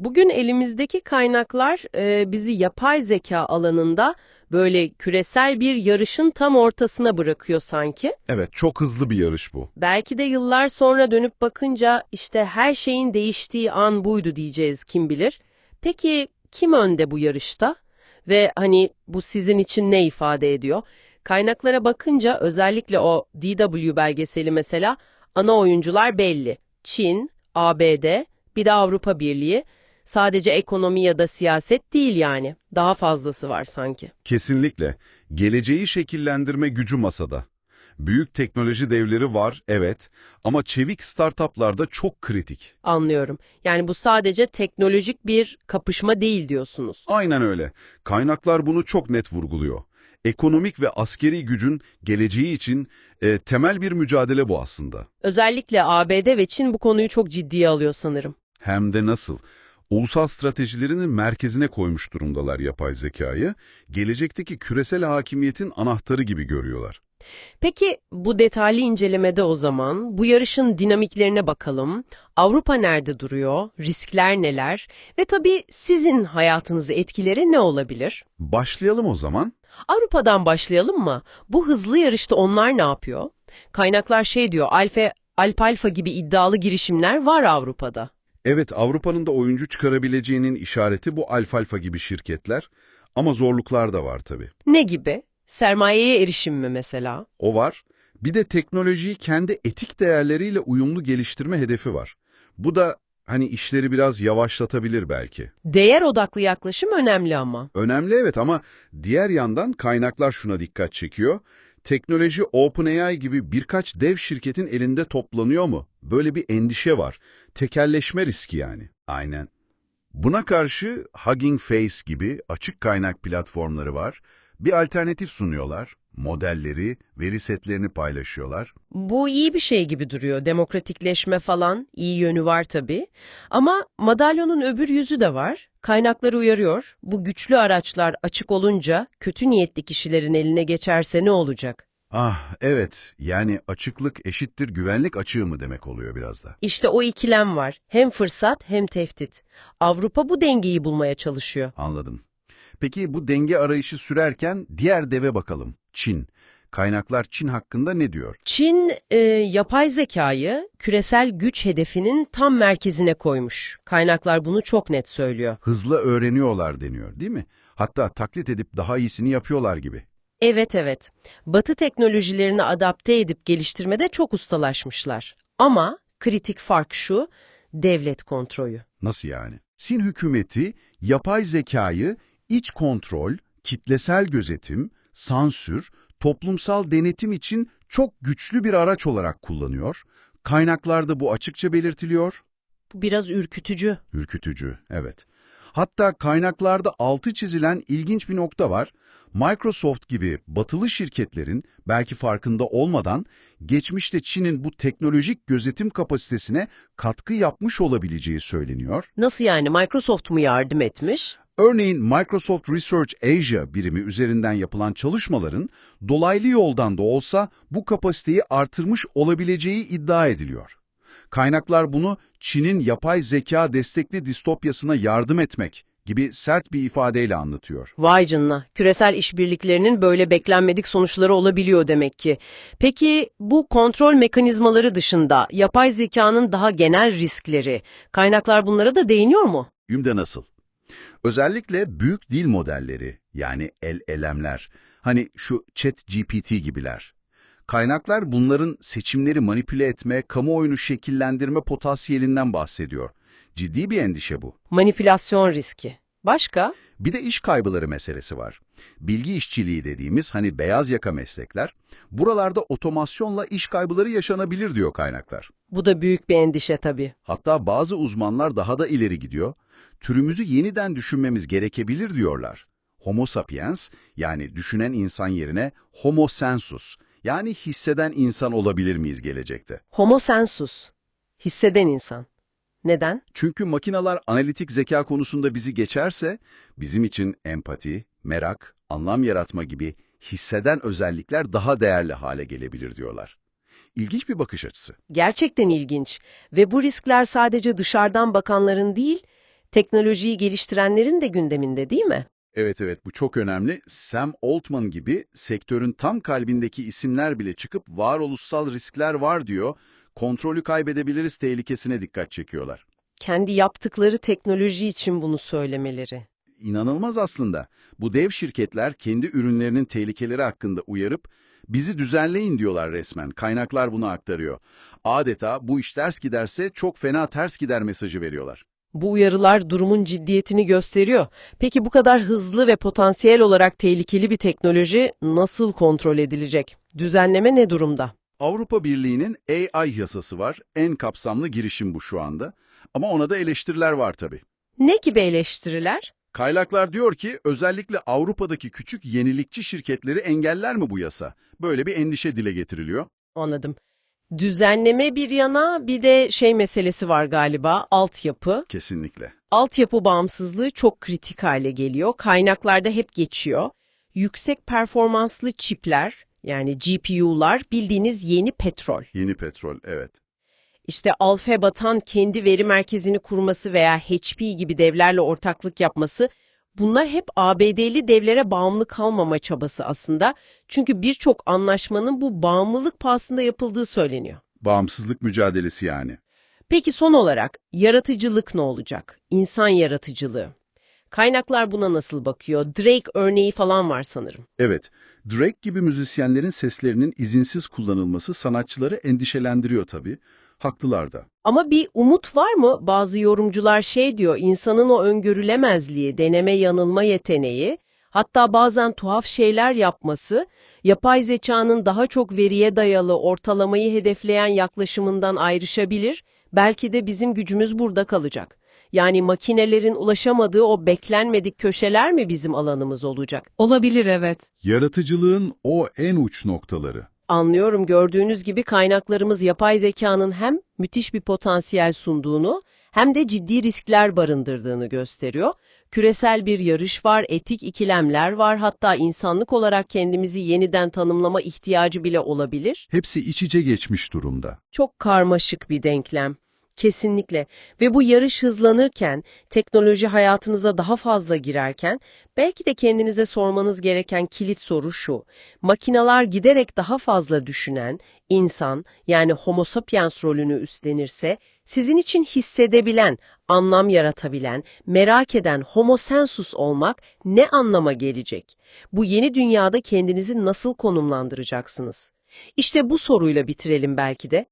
Bugün elimizdeki kaynaklar e, bizi yapay zeka alanında böyle küresel bir yarışın tam ortasına bırakıyor sanki. Evet, çok hızlı bir yarış bu. Belki de yıllar sonra dönüp bakınca işte her şeyin değiştiği an buydu diyeceğiz kim bilir. Peki kim önde bu yarışta? Ve hani bu sizin için ne ifade ediyor? Kaynaklara bakınca özellikle o DW belgeseli mesela ana oyuncular belli. Çin, ABD, bir de Avrupa Birliği. Sadece ekonomi ya da siyaset değil yani. Daha fazlası var sanki. Kesinlikle. Geleceği şekillendirme gücü masada. Büyük teknoloji devleri var, evet. Ama çevik startuplar da çok kritik. Anlıyorum. Yani bu sadece teknolojik bir kapışma değil diyorsunuz. Aynen öyle. Kaynaklar bunu çok net vurguluyor. Ekonomik ve askeri gücün geleceği için e, temel bir mücadele bu aslında. Özellikle ABD ve Çin bu konuyu çok ciddiye alıyor sanırım. Hem de nasıl? Ulusal stratejilerinin merkezine koymuş durumdalar yapay zekayı, gelecekteki küresel hakimiyetin anahtarı gibi görüyorlar. Peki bu detaylı incelemede o zaman bu yarışın dinamiklerine bakalım. Avrupa nerede duruyor? Riskler neler? Ve tabii sizin hayatınızı etkileri ne olabilir? Başlayalım o zaman. Avrupa'dan başlayalım mı? Bu hızlı yarışta onlar ne yapıyor? Kaynaklar şey diyor, Alfa, Alpalfa gibi iddialı girişimler var Avrupa'da. Evet, Avrupa'nın da oyuncu çıkarabileceğinin işareti bu alfalfa gibi şirketler. Ama zorluklar da var tabii. Ne gibi? Sermayeye erişim mi mesela? O var. Bir de teknolojiyi kendi etik değerleriyle uyumlu geliştirme hedefi var. Bu da hani işleri biraz yavaşlatabilir belki. Değer odaklı yaklaşım önemli ama. Önemli evet ama diğer yandan kaynaklar şuna dikkat çekiyor. Teknoloji OpenAI gibi birkaç dev şirketin elinde toplanıyor mu? Böyle bir endişe var. Tekelleşme riski yani. Aynen. Buna karşı Hugging Face gibi açık kaynak platformları var. Bir alternatif sunuyorlar. Modelleri, veri setlerini paylaşıyorlar. Bu iyi bir şey gibi duruyor. Demokratikleşme falan iyi yönü var tabii. Ama madalyonun öbür yüzü de var. Kaynakları uyarıyor. Bu güçlü araçlar açık olunca kötü niyetli kişilerin eline geçerse ne olacak? Ah evet yani açıklık eşittir güvenlik açığı mı demek oluyor biraz da. İşte o ikilem var. Hem fırsat hem tehdit. Avrupa bu dengeyi bulmaya çalışıyor. Anladım. Peki bu denge arayışı sürerken diğer deve bakalım. Çin. Kaynaklar Çin hakkında ne diyor? Çin e, yapay zekayı küresel güç hedefinin tam merkezine koymuş. Kaynaklar bunu çok net söylüyor. Hızlı öğreniyorlar deniyor değil mi? Hatta taklit edip daha iyisini yapıyorlar gibi. Evet evet. Batı teknolojilerini adapte edip geliştirmede çok ustalaşmışlar. Ama kritik fark şu, devlet kontrolü. Nasıl yani? Çin hükümeti yapay zekayı iç kontrol, kitlesel gözetim, sansür, toplumsal denetim için çok güçlü bir araç olarak kullanıyor. Kaynaklarda bu açıkça belirtiliyor. Bu biraz ürkütücü. Ürkütücü, evet. Hatta kaynaklarda altı çizilen ilginç bir nokta var. Microsoft gibi batılı şirketlerin belki farkında olmadan geçmişte Çin'in bu teknolojik gözetim kapasitesine katkı yapmış olabileceği söyleniyor. Nasıl yani Microsoft mu yardım etmiş? Örneğin Microsoft Research Asia birimi üzerinden yapılan çalışmaların dolaylı yoldan da olsa bu kapasiteyi artırmış olabileceği iddia ediliyor. Kaynaklar bunu Çin'in yapay zeka destekli distopyasına yardım etmek gibi sert bir ifadeyle anlatıyor. Vay canına. Küresel işbirliklerinin böyle beklenmedik sonuçları olabiliyor demek ki. Peki bu kontrol mekanizmaları dışında yapay zekanın daha genel riskleri, kaynaklar bunlara da değiniyor mu? Ümde nasıl? Özellikle büyük dil modelleri yani LLM'ler, hani şu ChatGPT gibiler. Kaynaklar bunların seçimleri manipüle etme, kamuoyunu şekillendirme potansiyelinden bahsediyor. Ciddi bir endişe bu. Manipülasyon riski. Başka? Bir de iş kaybıları meselesi var. Bilgi işçiliği dediğimiz hani beyaz yaka meslekler, buralarda otomasyonla iş kaybıları yaşanabilir diyor kaynaklar. Bu da büyük bir endişe tabii. Hatta bazı uzmanlar daha da ileri gidiyor. Türümüzü yeniden düşünmemiz gerekebilir diyorlar. Homo sapiens yani düşünen insan yerine homo sensus yani hisseden insan olabilir miyiz gelecekte? Homo sensus. Hisseden insan. Neden? Çünkü makineler analitik zeka konusunda bizi geçerse bizim için empati, merak, anlam yaratma gibi hisseden özellikler daha değerli hale gelebilir diyorlar. İlginç bir bakış açısı. Gerçekten ilginç. Ve bu riskler sadece dışarıdan bakanların değil, teknolojiyi geliştirenlerin de gündeminde değil mi? Evet evet bu çok önemli. Sam Altman gibi sektörün tam kalbindeki isimler bile çıkıp varoluşsal riskler var diyor. Kontrolü kaybedebiliriz tehlikesine dikkat çekiyorlar. Kendi yaptıkları teknoloji için bunu söylemeleri. İnanılmaz aslında. Bu dev şirketler kendi ürünlerinin tehlikeleri hakkında uyarıp bizi düzenleyin diyorlar resmen. Kaynaklar bunu aktarıyor. Adeta bu iş ters giderse çok fena ters gider mesajı veriyorlar. Bu uyarılar durumun ciddiyetini gösteriyor. Peki bu kadar hızlı ve potansiyel olarak tehlikeli bir teknoloji nasıl kontrol edilecek? Düzenleme ne durumda? Avrupa Birliği'nin AI yasası var. En kapsamlı girişim bu şu anda. Ama ona da eleştiriler var tabii. Ne gibi eleştiriler? Kaynaklar diyor ki özellikle Avrupa'daki küçük yenilikçi şirketleri engeller mi bu yasa? Böyle bir endişe dile getiriliyor. Anladım. Düzenleme bir yana bir de şey meselesi var galiba, altyapı. Kesinlikle. Altyapı bağımsızlığı çok kritik hale geliyor. Kaynaklarda hep geçiyor. Yüksek performanslı çipler, yani GPU'lar bildiğiniz yeni petrol. Yeni petrol, evet. İşte Alfabet'an kendi veri merkezini kurması veya HP gibi devlerle ortaklık yapması bunlar hep ABD'li devlere bağımlı kalmama çabası aslında. Çünkü birçok anlaşmanın bu bağımlılık pahasında yapıldığı söyleniyor. Bağımsızlık mücadelesi yani. Peki son olarak yaratıcılık ne olacak? İnsan yaratıcılığı. Kaynaklar buna nasıl bakıyor? Drake örneği falan var sanırım. Evet, Drake gibi müzisyenlerin seslerinin izinsiz kullanılması sanatçıları endişelendiriyor tabii. Haklılar da. Ama bir umut var mı? Bazı yorumcular şey diyor, insanın o öngörülemezliği, deneme yanılma yeteneği, hatta bazen tuhaf şeyler yapması, yapay zekanın daha çok veriye dayalı ortalamayı hedefleyen yaklaşımından ayrışabilir, belki de bizim gücümüz burada kalacak. Yani makinelerin ulaşamadığı o beklenmedik köşeler mi bizim alanımız olacak? Olabilir evet. Yaratıcılığın o en uç noktaları. Anlıyorum gördüğünüz gibi kaynaklarımız yapay zekanın hem müthiş bir potansiyel sunduğunu hem de ciddi riskler barındırdığını gösteriyor. Küresel bir yarış var, etik ikilemler var, hatta insanlık olarak kendimizi yeniden tanımlama ihtiyacı bile olabilir. Hepsi iç içe geçmiş durumda. Çok karmaşık bir denklem. Kesinlikle. Ve bu yarış hızlanırken, teknoloji hayatınıza daha fazla girerken, belki de kendinize sormanız gereken kilit soru şu. Makineler giderek daha fazla düşünen, insan yani homo sapiens rolünü üstlenirse, sizin için hissedebilen, anlam yaratabilen, merak eden homo sensus olmak ne anlama gelecek? Bu yeni dünyada kendinizi nasıl konumlandıracaksınız? İşte bu soruyla bitirelim belki de.